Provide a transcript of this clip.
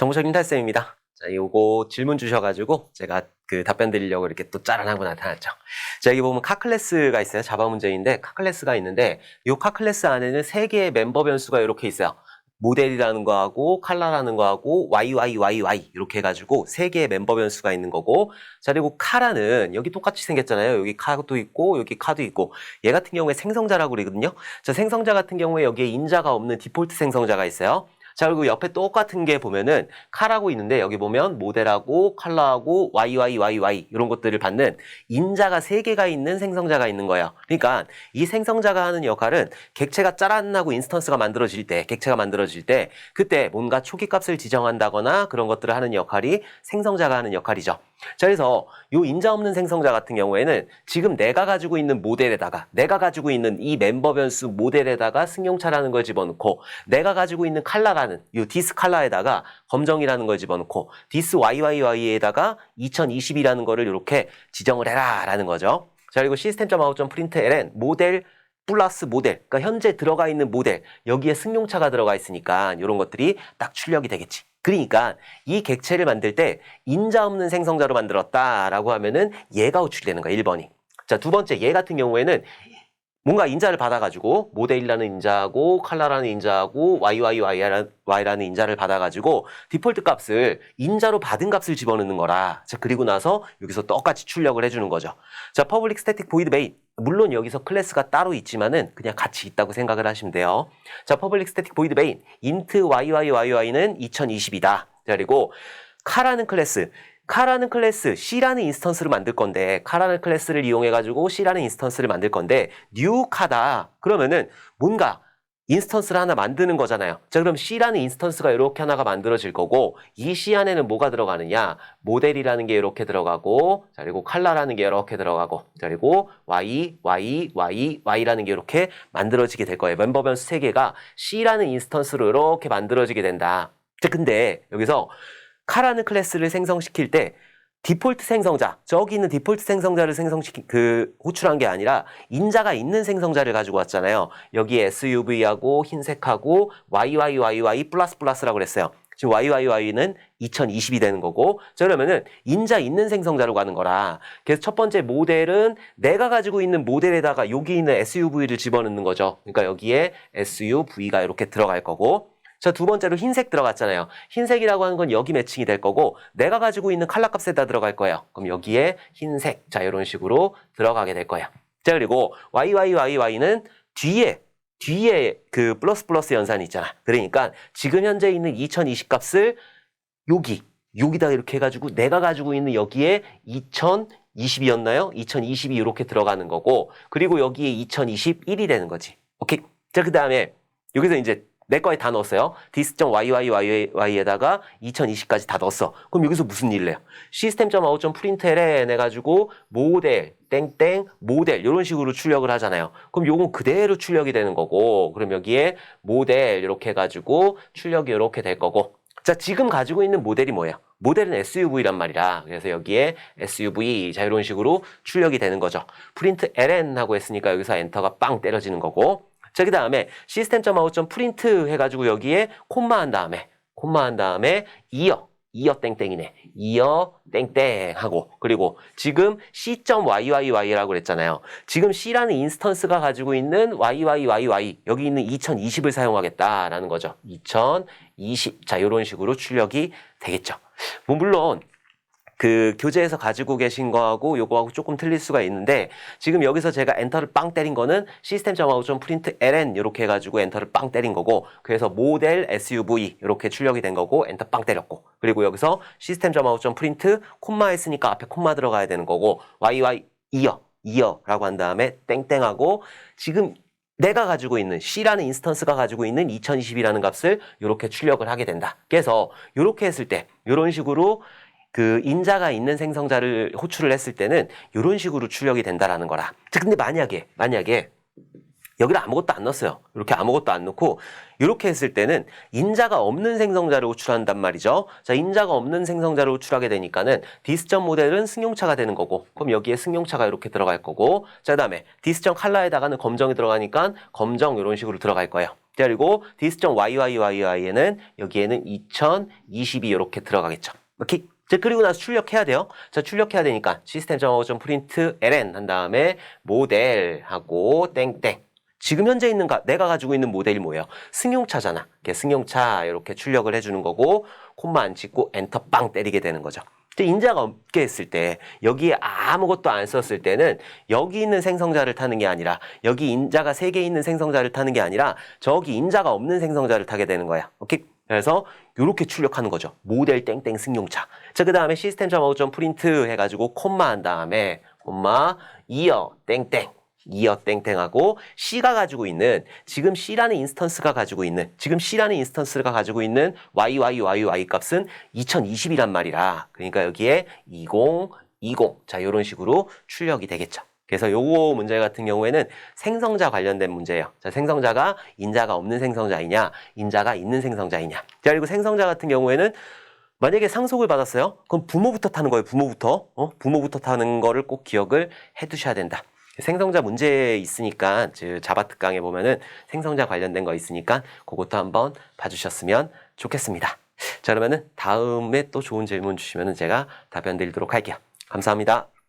정보적인 탈쌤입니다. 자, 요거 질문 주셔가지고 제가 그 답변 드리려고 이렇게 또 짜란하고 나타났죠. 자, 여기 보면 카클래스가 있어요. 자바 문제인데 카클래스가 있는데 요 카클래스 안에는 세 개의 멤버 변수가 이렇게 있어요. 모델이라는 거하고 칼라라는 거하고 YYYY 이렇게 해가지고 세 개의 멤버 변수가 있는 거고 자 그리고 카라는 여기 똑같이 생겼잖아요 여기 카도 있고 여기 카도 있고 얘 같은 경우에 생성자라고 그러거든요 자 생성자 같은 경우에 여기에 인자가 없는 디폴트 생성자가 있어요 자 그리고 옆에 똑같은 게 보면은 카라고 있는데 여기 보면 모델하고 컬러하고 YYYY 이런 것들을 받는 인자가 세 개가 있는 생성자가 있는 거예요. 그러니까 이 생성자가 하는 역할은 객체가 짜란하고 인스턴스가 만들어질 때, 객체가 만들어질 때 그때 뭔가 초기 값을 지정한다거나 그런 것들을 하는 역할이 생성자가 하는 역할이죠. 자, 그래서 요 인자 없는 생성자 같은 경우에는 지금 내가 가지고 있는 모델에다가 내가 가지고 있는 이 멤버 변수 모델에다가 승용차라는 걸 집어넣고 내가 가지고 있는 칼라라는 요 디스 칼라에다가 검정이라는 걸 집어넣고 디스 YYY에다가 2020이라는 거를 이렇게 지정을 해라라는 거죠. 자, 그리고 시스템.out.println 모델 플러스 모델, 그러니까 현재 들어가 있는 모델, 여기에 승용차가 들어가 있으니까 이런 것들이 딱 출력이 되겠지. 그러니까 이 객체를 만들 때 인자 없는 생성자로 만들었다라고 하면은 얘가 호출되는 거야, 1번이. 자, 두 번째 얘 같은 경우에는 뭔가 인자를 받아가지고 모델이라는 인자하고 칼라라는 인자하고 YYY라는 인자를 받아가지고 디폴트 값을 인자로 받은 값을 집어넣는 거라. 자 그리고 나서 여기서 똑같이 출력을 해주는 거죠. 자 퍼블릭 스태틱 메인 물론 여기서 클래스가 따로 있지만은 그냥 같이 있다고 생각을 하시면 돼요. 자 퍼블릭 스태틱 보이드 메인 인트 YYYY는 2020이다. 그리고 카라는 클래스 카라는 클래스 C라는 인스턴스를 만들 건데 카라는 클래스를 이용해 가지고 C라는 인스턴스를 만들 건데 new 카다 그러면은 뭔가 인스턴스를 하나 만드는 거잖아요. 자 그럼 C라는 인스턴스가 이렇게 하나가 만들어질 거고 이 C 안에는 뭐가 들어가느냐 모델이라는 게 이렇게 들어가고 자 그리고 칼라라는 게 이렇게 들어가고 자 그리고 Y Y Y Y라는 게 이렇게 만들어지게 될 거예요. 멤버 변수 세 개가 C라는 인스턴스로 이렇게 만들어지게 된다. 자 근데 여기서 카라는 클래스를 생성시킬 때 디폴트 생성자, 저기 있는 디폴트 생성자를 생성시킨, 그, 호출한 게 아니라, 인자가 있는 생성자를 가지고 왔잖아요. 여기 SUV하고, 흰색하고, YYYY 플러스 플러스라고 그랬어요. 지금 YYY는 2020이 되는 거고, 자, 그러면은, 인자 있는 생성자로 가는 거라. 그래서 첫 번째 모델은 내가 가지고 있는 모델에다가 여기 있는 SUV를 집어넣는 거죠. 그러니까 여기에 SUV가 이렇게 들어갈 거고, 자, 두 번째로 흰색 들어갔잖아요. 흰색이라고 하는 건 여기 매칭이 될 거고, 내가 가지고 있는 칼라 값에 다 들어갈 거예요. 그럼 여기에 흰색. 자, 이런 식으로 들어가게 될 거예요. 자, 그리고 YYYY는 뒤에, 뒤에 그 플러스 플러스 연산이 있잖아. 그러니까 지금 현재 있는 2020 값을 여기, 여기다 이렇게 해가지고 내가 가지고 있는 여기에 2020이었나요? 2020이 이렇게 들어가는 거고, 그리고 여기에 2021이 되는 거지. 오케이. 자, 그 다음에 여기서 이제 내 거에 다 넣었어요. dis.yyyy에다가 2020까지 다 넣었어. 그럼 여기서 무슨 일을 해요? system.out.println 해가지고 모델 땡땡 모델 이런 식으로 출력을 하잖아요. 그럼 요건 그대로 출력이 되는 거고 그럼 여기에 모델 이렇게 해가지고 출력이 이렇게 될 거고 자 지금 가지고 있는 모델이 뭐예요? 모델은 SUV란 말이라 그래서 여기에 SUV 자 이런 식으로 출력이 되는 거죠. 프린트 ln 하고 했으니까 여기서 엔터가 빵 때려지는 거고 자, 그 다음에 시스템.out.print 해가지고 여기에 콤마 한 다음에, 콤마 한 다음에 이어, 이어 땡땡이네. 이어 땡땡 하고, 그리고 지금 c.yyy라고 그랬잖아요. 지금 c라는 인스턴스가 가지고 있는 yyyy, 여기 있는 2020을 사용하겠다라는 거죠. 2020. 자, 이런 식으로 출력이 되겠죠. 뭐, 물론, 그 교재에서 가지고 계신 거하고 요거하고 조금 틀릴 수가 있는데 지금 여기서 제가 엔터를 빵 때린 거는 시스템.out.print ln 이렇게 해가지고 엔터를 빵 때린 거고 그래서 모델 SUV 이렇게 출력이 된 거고 엔터 빵 때렸고 그리고 여기서 시스템.out.print 콤마 했으니까 앞에 콤마 들어가야 되는 거고 yy 이어 이어라고 한 다음에 땡땡하고 지금 내가 가지고 있는 C라는 인스턴스가 가지고 있는 2020이라는 값을 이렇게 출력을 하게 된다. 그래서 이렇게 했을 때 이런 식으로 그 인자가 있는 생성자를 호출을 했을 때는 이런 식으로 출력이 된다라는 거라. 자, 근데 만약에 만약에 여기를 아무것도 안 넣었어요. 이렇게 아무것도 안 넣고 이렇게 했을 때는 인자가 없는 생성자를 호출한단 말이죠. 자, 인자가 없는 생성자를 호출하게 되니까는 디스점 모델은 승용차가 되는 거고 그럼 여기에 승용차가 이렇게 들어갈 거고 자, 그다음에 디스점 칼라에다가는 검정이 들어가니까 검정 이런 식으로 들어갈 거예요. 자, 그리고 dis.yyyy에는 여기에는 2022 이렇게 들어가겠죠. 오케이. 자, 그리고 나서 출력해야 돼요. 자, 출력해야 되니까 시스템.out.print ln 한 다음에 모델하고 땡땡. 지금 현재 있는 가, 내가 가지고 있는 모델이 뭐예요? 승용차잖아. 이렇게 승용차 이렇게 출력을 해주는 거고 콤마 안 찍고 엔터 빵 때리게 되는 거죠. 인자가 없게 했을 때 여기에 아무것도 안 썼을 때는 여기 있는 생성자를 타는 게 아니라 여기 인자가 세 개 있는 생성자를 타는 게 아니라 저기 인자가 없는 생성자를 타게 되는 거야. 오케이? 그래서 이렇게 출력하는 거죠. 모델 땡땡 승용차. 자, 그 다음에 시스템.out.print 해가지고 콤마 한 다음에 콤마 이어 땡땡 이어 땡땡하고 C가 가지고 있는 지금 C라는 인스턴스가 가지고 있는 지금 C라는 인스턴스가 가지고 있는 YYYY 값은 2020이란 말이라 그러니까 여기에 20, 20 자 이런 식으로 출력이 되겠죠. 그래서 요거 문제 같은 경우에는 생성자 관련된 문제예요. 자, 생성자가 인자가 없는 생성자이냐, 인자가 있는 생성자이냐. 자, 그리고 생성자 같은 경우에는 만약에 상속을 받았어요? 그럼 부모부터 타는 거예요, 부모부터. 어? 부모부터 타는 거를 꼭 기억을 해 두셔야 된다. 생성자 문제 있으니까, 즉, 자바 특강에 보면은 생성자 관련된 거 있으니까 그것도 한번 봐주셨으면 좋겠습니다. 자, 그러면은 다음에 또 좋은 질문 주시면은 제가 답변 드리도록 할게요. 감사합니다.